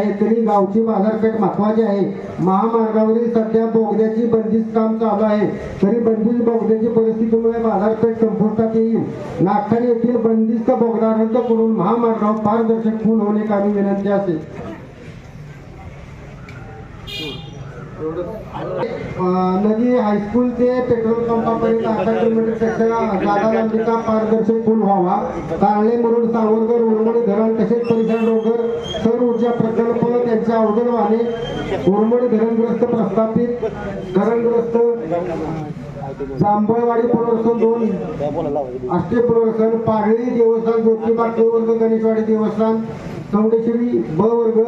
आहे. तरी गावची बाजारपेठ महत्वाची आहे. महामार्गावरील सध्या बोगद्याची बंदिस्त काम चालू आहे. तरी बंदिस्त बोगद्याची परिस्थितीमुळे बाजारपेठ संपुष्टात येईल. नागठाणे येथील बंदिस्त बोगदा रद्द करून महामार्गावर पारदर्शक पूल होणे कामी विनंती असेल. नदी हायस्कूल ते पेट्रोल पंपापर्यंत अकरा किलोमीटरपेक्षा जादा लांबीचा पारदर्शक पूल व्हावा. कारळे मुरुड सावरकर उरमडी धरण तसेच परिसर डोंगर सौर ऊर्जा प्रकल्प त्यांच्या अवघड वाहने उरमडी धरणग्रस्त प्रस्थापित धरणग्रस्त जांभळवाडी पुनर्वसन दोन अष्टे पुनर्वसन पागळी देवस्थान ज्योतिबा के वर्ग गणेशवाडी देवस्थान चौडेश्वरी ब वर्ग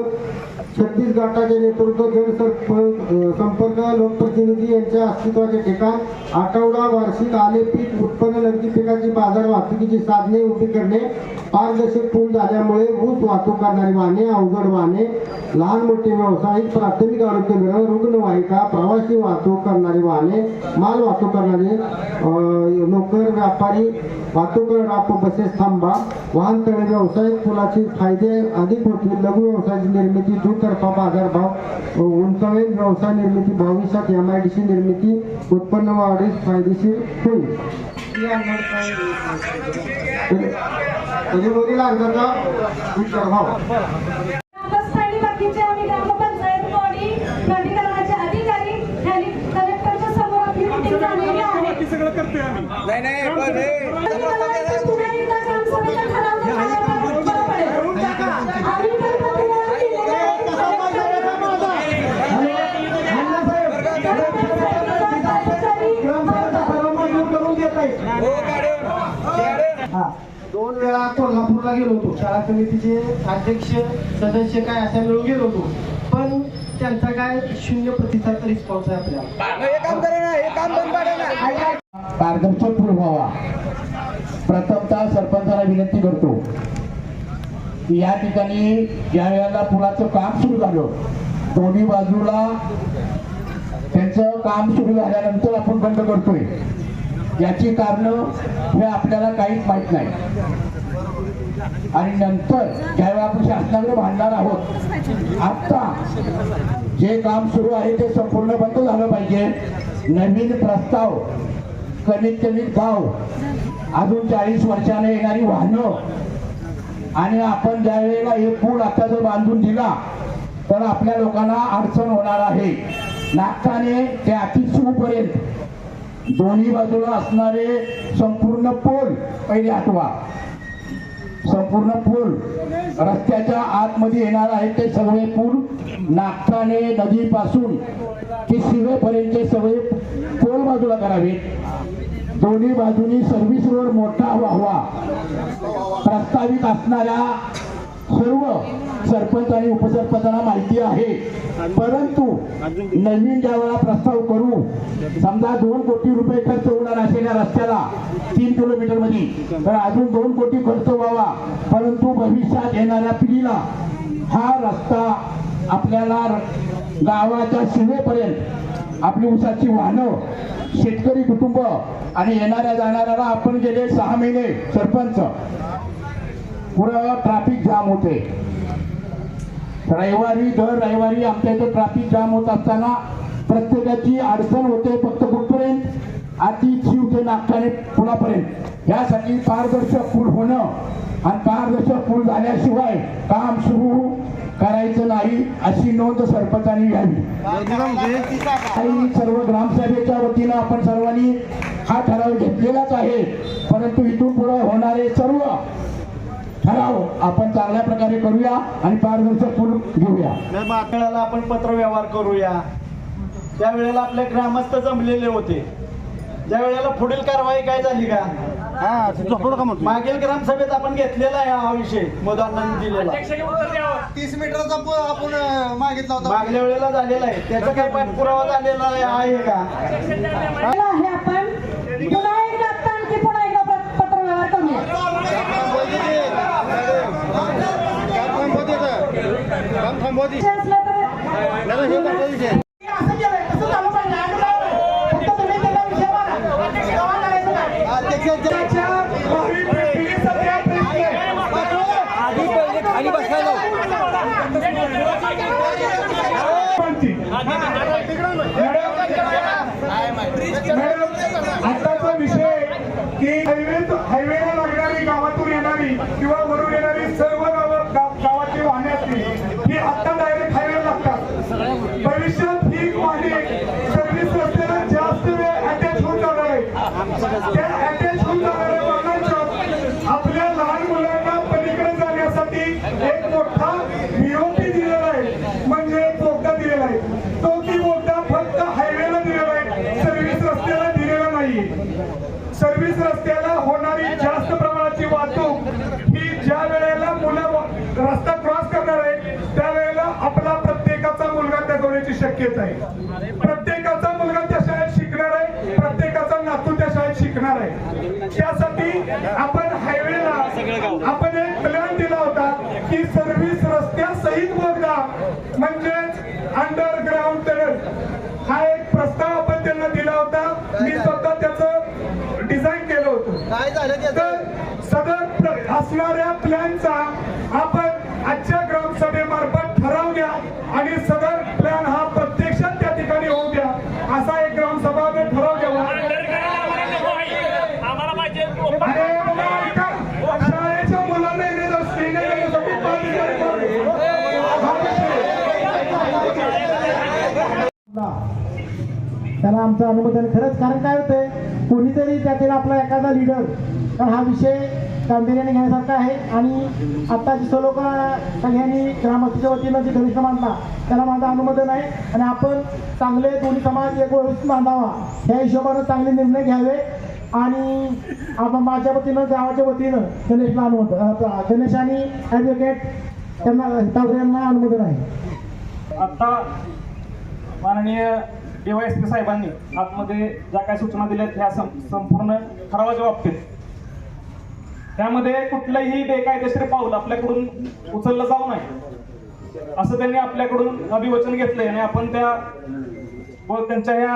छत्तीस गटाचे नेतृत्व जनसंपर्क संपर्क लोकप्रतिनिधी यांच्या अस्तित्वाचे ठिकाण आठवडा वार्षिक आले पीक उत्पन्न नगदी पिकाची बाजार वाहतुकीची साधने उभी करणे पारदर्शक पूल झाल्यामुळे ऊस वाहतूक करणारी वाहने अवजड वाहने लहान मोठे व्यावसायिक प्राथमिक आरोग्य केंद्र रुग्णवाहिका प्रवासी वाहतूक करणारी वाहने माल वाहतूक करणारे नोकर व्यापारी वाहतूक राप बसेस थांबा वाहनतळे व्यवसाय पुलाचे फायदे अधिक होतील. लघु व्यवसायाची निर्मिती दुतर्फा बाजारभाव उंचावे व्यवसाय निर्मिती भविष्यात एम आय डी सी निर्मिती उत्पन्न वाढीस फायदेशीर होईल. त्याच्यावरील अर्जाचा दुतर्फा मॅडम मॅडम हा. दोन वेळा कोल्हापूरला गेलो होतो. शाळा समितीचे अध्यक्ष सदस्य काय अशा मिळून गेलो होतो. पण त्यांचा काय शून्य प्रतिसाद रिस्पॉन्स आहे आपल्याला. हे काम करा ना हे काम बंद पाडा ना. पारदर्शक पूल व्हावा. प्रथमतः सरपंचाला विनंती करतो की या ठिकाणी ज्या वेळेला पुलाचं काम सुरू झालं दोन्ही बाजूला त्यांचं काम सुरू झाल्यानंतर आपण बंद करतोय. याची कारण हे आपल्याला काहीच माहीत नाही. आणि नंतर ज्यावेळेला आपण शासनाकडे भांडणार आहोत आता जे काम सुरू आहे ते संपूर्ण बंद झालं पाहिजे. नवीन प्रस्ताव कमीत कमी गाव अजून चाळीस वर्षाने येणारी वाहनं. आणि आपण ज्या वेळेला हे पूल आता जर बांधून दिला तर आपल्या लोकांना अडचण होणार आहे. नागठाणे ते अतिसूपर्यंत दोन्ही बाजूला असणारे संपूर्ण पोल पहिले आठवा. संपूर्ण पूल रस्त्याच्या आतमध्ये येणार आहे ते सगळे पूल नागठाणे नदीपासून ते शिवेपर्यंतचे सगळे बाजूला करावेत दोन्ही बाजूनी सर्व्हिस रोड मोठा व्हावा. प्रस्तावित असणाऱ्या सर्व सरपंच आणि उपसरपंचांना माहिती आहे. परंतु नवीन ज्या वेळा प्रस्ताव करू समजा दोन कोटी रुपये खर्च होणार असेल या रस्त्याला तीन किलोमीटरमध्ये तर अजून दोन कोटी खर्च व्हावा. परंतु भविष्यात येणाऱ्या पिढीला हा रस्ता आपल्याला गावाच्या सीमेपर्यंत आपली उसाची वाहनं शेतकरी कुटुंब आणि येणाऱ्या जाणाऱ्याला आपण गेले सहा महिने सरपंच. पुढं ट्रॅफिक जाम होते. रविवारी दर रविवारी आमच्या इथे ट्रॅफिक जाम होत असताना प्रत्येकाची अडचण होते फक्त कुठपर्यंत? आती जीव ते नागठाणे पुलापर्यंत. यासाठी पारदर्शक पूल होणं आणि पारदर्शक पूल झाल्याशिवाय काम सुरू करायचं नाही अशी नोंद सरपंचांनी घ्यावी. सर्व ग्रामसभेच्या वतीनं आपण सर्वांनी हा ठराव घेतलेलाच आहे. परंतु इथून पुढे होणारे सर्व ठराव आपण चांगल्या प्रकारे करूया आणि पारदर्शक पूर्ण घेऊया. वेळेला आपण पत्र व्यवहार करूया. त्यावेळेला आपले ग्रामस्थ जमलेले होते ज्या वेळेला पुढील कारवाई काय झाली का? मागील ग्रामसभेत आपण घेतलेला आहे हा विषय मुदांना दिलेला. तीस मीटरचा पूल आपण अं, मागितला होता. मागल्या वेळेला झालेला आहे. त्याचा काय पाठपुरावा झालेला आहे- आहे का? आहे आपण. पुन्हा एकदा आता आणखी पुन्हा एकदा प- पत्र व्यवहार करूया. काम थांबवते असलं तर असं केलंय तसं झालं पाहिजे आणि काय फक्त तुम्ही त्याला विषय मारा गावात करायचं नाही त्याच्या येणारी किंवा वरून येणारी सर्व गावाची वाहने असतील. होण्याची शक्यता आहे. प्रत्येकाचा मुलगा त्या शाळेत शिकणार आहे प्रत्येकाचा नातू त्या शाळेत शिकणार आहे. त्यासाठी आपण हायवेला आपण एक प्लॅन दिला होता की सर्व्हिस रस्त्या सहित बोगदा म्हणजेच अंडरग्राऊंड टनल हा एक प्रस्ताव आपण त्यांना दिला होता. मी स्वतः त्याचं डिझाईन केलं होतं. काय झालं तर सदर असणाऱ्या प्लॅनचा आपण आजच्या ग्रामसभेमार्फत ठराव घ्या आणि सदर प्लॅन हा प्रत्यक्षात त्या ठिकाणी होऊ द्या असा एक ग्रामसभा ठराव घ्यावा आणि मला ऐका, शाळेच्या मुलांना येण्याचा स्त्रीने येण्यासाठी पाच हजार रुपये. हा विषय. त्याला आमचं अनुमोदन खरंच कारण काय होतंय? कोणीतरी त्यातील आपला एखादा लिडर तर हा विषय गांभीर्याने घेण्यासारखा आहे. आणि आत्ताची सर्व लोक सगळ्यांनी ग्रामस्थाच्या वतीनं जे धनुष्य मानला त्याला माझं अनुमोदन आहे. आणि आपण चांगले दोन्ही समाज एक व्यवस्थित बांधावा या हिशोबानं चांगले निर्णय घ्यावे. आणि आपण माझ्या वतीनं गावाच्या वतीनं गणेशला अनुमोदन गणेश आणि ॲडव्होकेट त्यांना तावरे यांना अनुमोदन आहे. आता माननीय डीवायएसपी साहेबांनी आतमध्ये ज्या काही सूचना दिल्या आहेत ह्या संपूर्ण ठरावाच्या बाबतीत. त्यामध्ये कुठलंही बेकायदेशीर पाऊल आपल्याकडून उचललं जाऊ नये. असं त्यांनी आपल्याकडून अभिवचन घेतलंय आणि आपण त्या त्यांच्या ह्या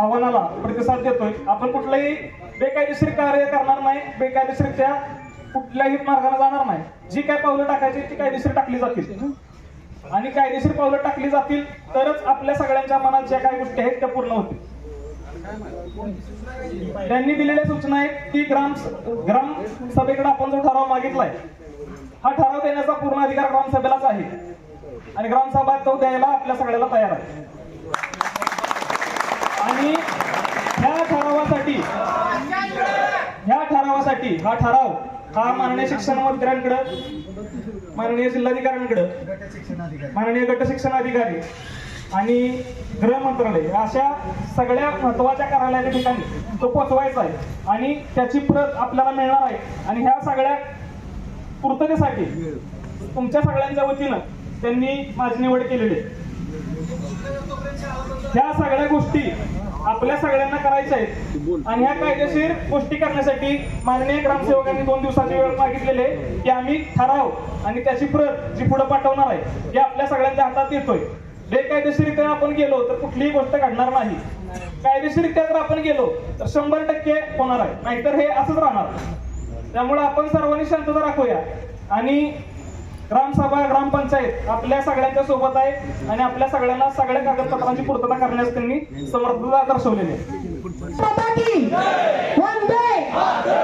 आव्हानाला प्रतिसाद देतोय. आपण कुठलंही बेकायदेशीर कार्य करणार नाही बेकायदेशीर त्या कुठल्याही मार्गाने जाणार नाही. जी काय पावलं टाकायची ती कायदेशीर टाकली जातील. आणि कायदेशीर पावलं टाकली जातील तरच आपल्या सगळ्यांच्या मनात ज्या काही गोष्टी आहेत त्या पूर्ण होतील. त्यांनी दिलेल्या सूचना आहेत की ग्राम ग्राम सभेकडे आपण जो ठराव मागितलाय हा ठराव देण्याचा पूर्ण अधिकार ग्रामसभेलाच आहे. आणि ग्रामसभा तो द्यायला आपल्या सगळ्याला तयार आहे. आणि ह्या ठरावासाठी ह्या ठरावासाठी हा ठराव हा माननीय शिक्षण मंत्र्यांकडे माननीय जिल्हाधिकाऱ्यांकडे माननीय गट शिक्षण अधिकारी आणि गृह मंत्रालय अशा सगळ्या महत्त्वाच्या कार्यालयाच्या ठिकाणी तो पोचवायचा आहे आणि त्याची प्रत आपल्याला मिळणार आहे. आणि ह्या सगळ्या पूर्ततेसाठी तुमच्या सगळ्यांच्या वतीनं त्यांनी माझी निवड केलेली आहे. ह्या सगळ्या गोष्टी आपल्या सगळ्यांना करायच्या आहेत. आणि ह्या कायदेशीर गोष्टी करण्यासाठी माननीय ग्रामसेवकांनी दोन दिवसाची वेळ मागितलेले की आम्ही ठराव आणि त्याची प्रत जी पुढे पाठवणार आहे ती आपल्या सगळ्यांच्या हातात येतोय. बेकायदेशीरित्या आपण गेलो तर कुठलीही गोष्ट घडणार नाही. कायदेशीरित्या जर आपण गेलो तर शंभर टक्के होणार आहे. नाहीतर हे असंच राहणार. त्यामुळे आपण सर्वांनी शांतता राखूया. आणि ग्रामसभा ग्रामपंचायत आपल्या सगळ्यांच्या सोबत आहे आणि आपल्या सगळ्यांना सगळ्या कागदपत्रांची पूर्तता करण्यास त्यांनी समर्थता दर्शवलेली आहे. One day.